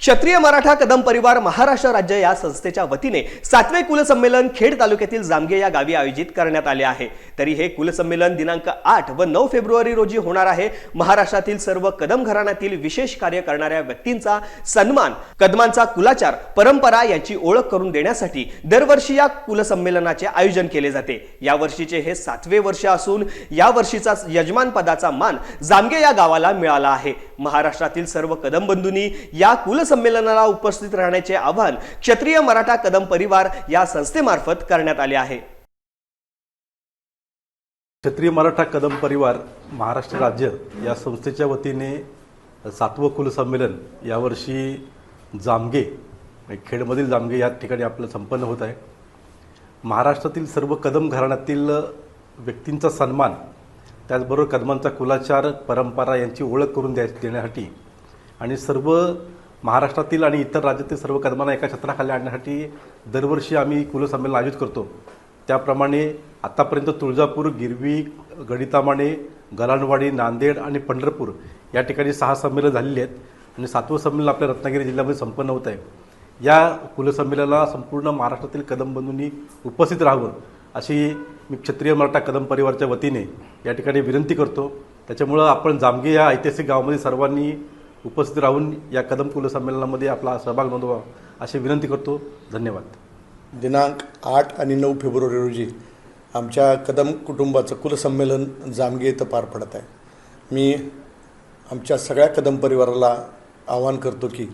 क्षत्रिय मराठा कदम परिवार महाराष्ट्र राज्य या संस्थेच्या वतीने सातवे कुलसंमेलन खेड तालुक्यातील जामगे या गावी आयोजित करण्यात आले आहे. तरी हे कुलसंमेलन दिनांक आठ व नऊ फेब्रुवारी रोजी होणार आहे. महाराष्ट्रातील सर्व कदम घराण्यातील विशेष कार्य करणाऱ्या व्यक्तींचा सन्मान कदमांचा कुलाचार परंपरा यांची ओळख करून देण्यासाठी दरवर्षी या कुलसंमेलनाचे आयोजन केले जाते. या वर्षीचे हे सातवे वर्ष असून या वर्षीचा यजमान पदाचा मान जामगे या गावाला मिळाला आहे. महाराष्ट्रातील सर्व कदम बंधूंनी या कुलसंमेलनाला उपस्थित राहण्याचे आवाहन क्षत्रिय मराठा कदम परिवार या संस्थेमार्फत करण्यात आले आहे. क्षत्रिय मराठा कदम परिवार महाराष्ट्र राज्य या संस्थेच्या वतीने सातवं कुलसंमेलन यावर्षी जामगे खेडमधील जामगे या ठिकाणी आपलं संपन्न होत आहे. महाराष्ट्रातील सर्व कदम घराण्यातील व्यक्तींचा सन्मान त्याचबरोबर कदमांचा कुलाचार परंपरा यांची ओळख करून द्या देण्यासाठी आणि सर्व महाराष्ट्रातील आणि इतर राज्यातील सर्व कदमांना एका छत्राखाली आणण्यासाठी दरवर्षी आम्ही कुलसंमेलन आयोजित करतो. त्याप्रमाणे आतापर्यंत तुळजापूर गिरवी गडितामाणे गलाणवाडी नांदेड आणि पंढरपूर या ठिकाणी सहा संमेलन झालेली आहेत आणि सातवं संमेलन आपल्या रत्नागिरी जिल्ह्यामध्ये संपन्न होत आहे. या कुलसंमेलनाला संपूर्ण महाराष्ट्रातील कदम बंधूंनी उपस्थित राहावं अशी मी क्षत्रिय मराठा कदम परिवारच्या वतीने या ठिकाणी विनंती करतो. त्याच्यामुळं आपण जामगे या ऐतिहासिक गावामध्ये सर्वांनी उपस्थित राहून या कदम कुलसंमेलनामध्ये आपला सहभाग नोंदवा अशी विनंती करतो. धन्यवाद. दिनांक आठ आणि नऊ फेब्रुवारी रोजी आमच्या कदम कुटुंबाचं कुलसंमेलन जामगे इथं पार पडत आहे. मी आमच्या सगळ्या कदम परिवाराला आवाहन करतो की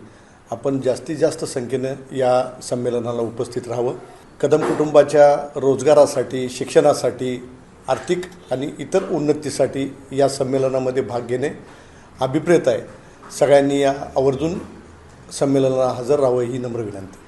आपण जास्तीत जास्त संख्येनं या संमेलनाला उपस्थित राहावं. कदम कुटुंबाच्या रोजगारासाठी शिक्षणासाठी आर्थिक आणि इतर उन्नतीसाठी या संमेलनामध्ये भाग घेणे अभिप्रेत आहे. सगळ्यांनी या आवर्जून संमेलनाला हजर राहावं ही नम्र विनंती.